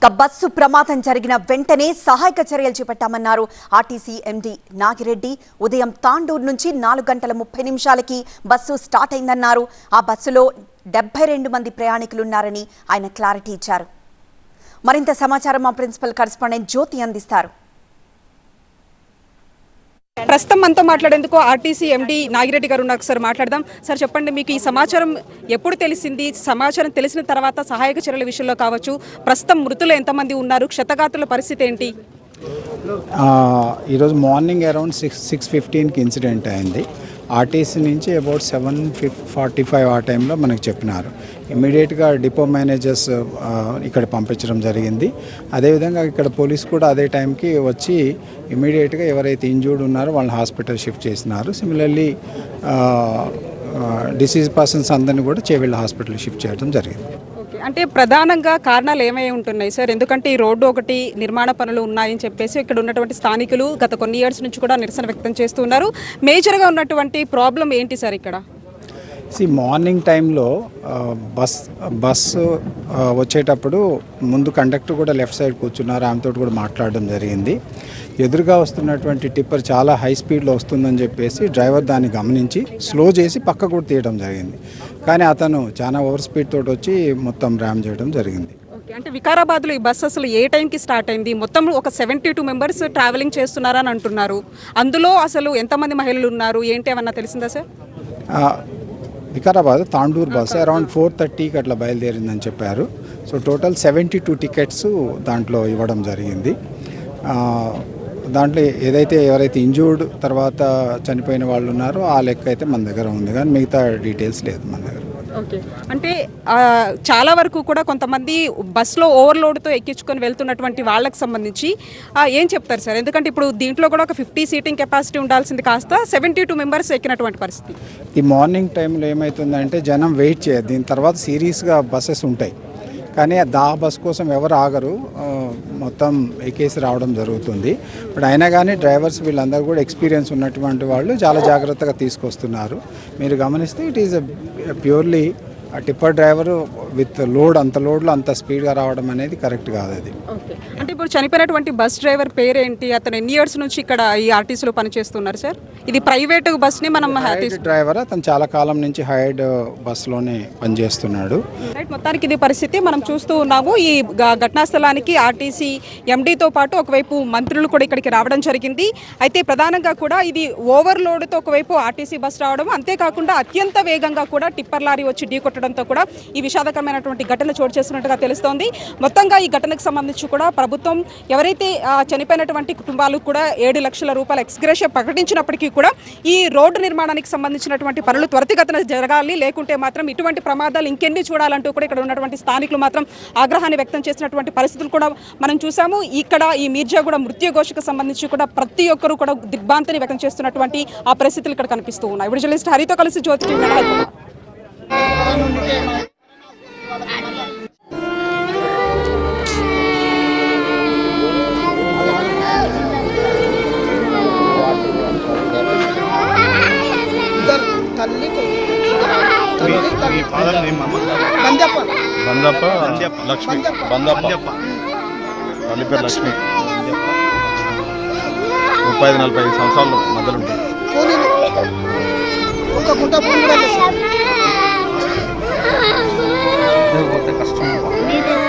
ఇక బస్సు ప్రమాదం జరిగిన వెంటనే సహాయక చర్యలు చేపట్టామన్నారు. ఆర్టీసీ ఎండీ నాగిరెడ్డి ఉదయం తాండూరు నుంచి నాలుగు గంటల ముప్పై నిమిషాలకి బస్సు స్టార్ట్ అయిందన్నారు. ఆ బస్సులో డెబ్బై రెండు మంది ప్రయాణికులున్నారని ఆయన క్లారిటీ ఇచ్చారు. మరింత సమాచారం మా ప్రిన్సిపల్ కరెస్పాండెంట్ జ్యోతి అందిస్తారు. ప్రస్తుతం మనతో మాట్లాడేందుకు ఆర్టీసీ ఎండి నాగిరెడ్డి గారు ఉన్నారు. సార్ మాట్లాడదాం. సార్ చెప్పండి మీకు ఈ సమాచారం ఎప్పుడు తెలిసింది? సమాచారం తెలిసిన తర్వాత సహాయక చర్యల విషయంలో కావచ్చు. ప్రస్తుతం మృతులు ఎంతమంది ఉన్నారు? క్షతగాతుల పరిస్థితి ఏంటి? ఈరోజు మార్నింగ్ అరౌండ్ సిక్స్ సిక్స్ ఫిఫ్టీన్కి ఇన్సిడెంట్ అయింది. ఆర్టీసీ నుంచి about seven fif forty five ఆ టైంలో మనకు చెప్పినారు. ఇమీడియట్గా డిపో మేనేజర్స్ ఇక్కడ పంపించడం జరిగింది. అదేవిధంగా ఇక్కడ పోలీస్ కూడా అదే టైంకి వచ్చి ఇమీడియట్గా ఎవరైతే ఇంజూర్డ్ ఉన్నారో వాళ్ళని హాస్పిటల్ షిఫ్ట్ చేసినారు. సిమిలర్లీ డిసీజ్ పర్సన్స్ అందరినీ కూడా చేవెళ్ళ హాస్పిటల్ షిఫ్ట్ చేయడం జరిగింది. అంటే ప్రధానంగా కారణాలు ఏమై ఉంటున్నాయి సార్? ఎందుకంటే ఈ రోడ్డు ఒకటి నిర్మాణ పనులు ఉన్నాయని చెప్పేసి ఇక్కడ ఉన్నటువంటి స్థానికులు గత కొన్ని ఇయర్స్ నుంచి కూడా నిరసన వ్యక్తం చేస్తున్నారు మేజర్గా ఉన్నటువంటి ప్రాబ్లం ఏంటి సార్ ఇక్కడ? సి మార్నింగ్ టైంలో బస్ బస్సు వచ్చేటప్పుడు ముందు కండక్టర్ కూడా లెఫ్ట్ సైడ్ కూర్చున్నారు. ఆమెతో కూడా మాట్లాడడం జరిగింది. ఎదురుగా వస్తున్నటువంటి టిప్పర్ చాలా హై స్పీడ్లో వస్తుందని చెప్పేసి డ్రైవర్ దాన్ని గమనించి స్లో చేసి పక్క కూడా తీయడం జరిగింది. కానీ అతను చాలా ఓవర్ స్పీడ్ తోటి వచ్చి మొత్తం ర్యామ్ చేయడం జరిగింది. ఓకే అంటే వికారాబాద్లో ఈ బస్ అసలు ఏ టైంకి స్టార్ట్ అయింది? మొత్తం ఒక సెవెంటీ టూ మెంబర్స్ ట్రావెలింగ్ చేస్తున్నారని అంటున్నారు. అందులో అసలు ఎంతమంది మహిళలు ఉన్నారు? ఏంటి ఏమన్నా తెలిసిందా sir Vikarabad Tandur bus around four థర్టీకి అట్లా బయలుదేరిందని చెప్పారు. So total seventy two tickets దాంట్లో ఇవ్వడం జరిగింది. దాంట్లో ఏదైతే ఎవరైతే ఇంజూర్డ్ తర్వాత చనిపోయిన వాళ్ళు ఉన్నారో ఆ లెక్క అయితే మన దగ్గర ఉంది. కానీ మిగతా డీటెయిల్స్ లేదు మన దగ్గర. ఓకే. అంటే చాలా వరకు కూడా కొంతమంది బస్సులో ఓవర్లోడ్తో ఎక్కించుకొని వెళ్తున్నటువంటి వాళ్ళకి సంబంధించి ఏం చెప్తారు సార్? ఎందుకంటే ఇప్పుడు దీంట్లో కూడా ఒక ఫిఫ్టీ సీటింగ్ కెపాసిటీ ఉండాల్సింది కాస్త సెవెంటీ టూ మెంబర్స్ ఎక్కినటువంటి పరిస్థితి. ఈ మార్నింగ్ టైంలో ఏమవుతుందంటే జనం వెయిట్ చేయరు దీని తర్వాత సీరియస్గా బస్సెస్ ఉంటాయి. కానీ దా బస్ కోసం ఎవరు ఆగరు. మొత్తం ఎక్కేసి రావడం జరుగుతుంది. బట్ అయినా కానీ డ్రైవర్స్ వీళ్ళందరూ కూడా ఎక్స్పీరియన్స్ ఉన్నటువంటి వాళ్ళు చాలా జాగ్రత్తగా తీసుకొస్తున్నారు. మీరు గమనిస్తే ఇట్ ఈస్ ప్యూర్లీ ఆ టిప్పర్ డ్రైవర్ విత్ లోడ్ అంత లోడ్లో అంత స్పీడ్గా రావడం అనేది కరెక్ట్ కాదు అది. ఓకే. అంటే ఇప్పుడు చనిపోయినటువంటి బస్ డ్రైవర్ పేరేంటి? అతను ఎన్ని ఇయర్స్ నుంచి ఇక్కడ ఈ ఆర్టీసీలో పనిచేస్తున్నారు సార్? ఇది ప్రైవేట్ బస్ని మనం డ్రైవర్ అతను చాలా కాలం నుంచి హైడ్ బస్లోనే పనిచేస్తున్నాడు. రైట్ మొత్తానికి ఇది పరిస్థితి. మనం చూస్తూ ఉన్నాము. ఈ ఘటనా స్థలానికి ఆర్టీసీ ఎండీతో పాటు ఒకవైపు మంత్రులు కూడా ఇక్కడికి రావడం జరిగింది. అయితే ప్రధానంగా కూడా ఇది ఓవర్లోడ్తో ఒకవైపు ఆర్టీసీ బస్ రావడం. అంతేకాకుండా అత్యంత వేగంగా కూడా టిప్పర్ లారీ వచ్చి ఢీకొట్టడంతో కూడా ఈ విషాదకరమైనటువంటి ఘటన చోటు చేస్తున్నట్టుగా తెలుస్తోంది. మొత్తంగా ఈ ఘటనకు సంబంధించి కూడా ప్రభుత్వం ఎవరైతే చనిపోయినటువంటి కుటుంబాలు కూడా ఏడు లక్షల రూపాయల ఎక్స్గ్రేషియా ప్రకటించినప్పటికీ కూడా ఈ రోడ్డు నిర్మాణానికి సంబంధించినటువంటి పనులు త్వరితగతిన జరగాలి. లేకుంటే మాత్రం ఇటువంటి ప్రమాదాలు ఇంకెన్ని చూడాలంటూ కూడా ఇక్కడ ఉన్నటువంటి స్థానికులు మాత్రం ఆగ్రహాన్ని వ్యక్తం చేసినటువంటి పరిస్థితులు కూడా మనం చూసాము. ఇక్కడ ఈ మీర్జా కూడా మృత్యుఘోషకు సంబంధించి కూడా ప్రతి ఒక్కరూ కూడా దిగ్భాంతిని వ్యక్తం చేస్తున్నటువంటి ఆ పరిస్థితులు ఇక్కడ కనిపిస్తూ ఉన్నాయి. ఇప్పుడు జర్నలిస్ట్ హరితో కలిసి జ్యోతి బందప్ప. లక్ష్మి. బందప్ప. తల్లి పేరు లక్ష్మి. ముప్పై ఐదు నలభై ఐదు సంవత్సరాలు మధ్యలో ఉంటుంది. 你给我带。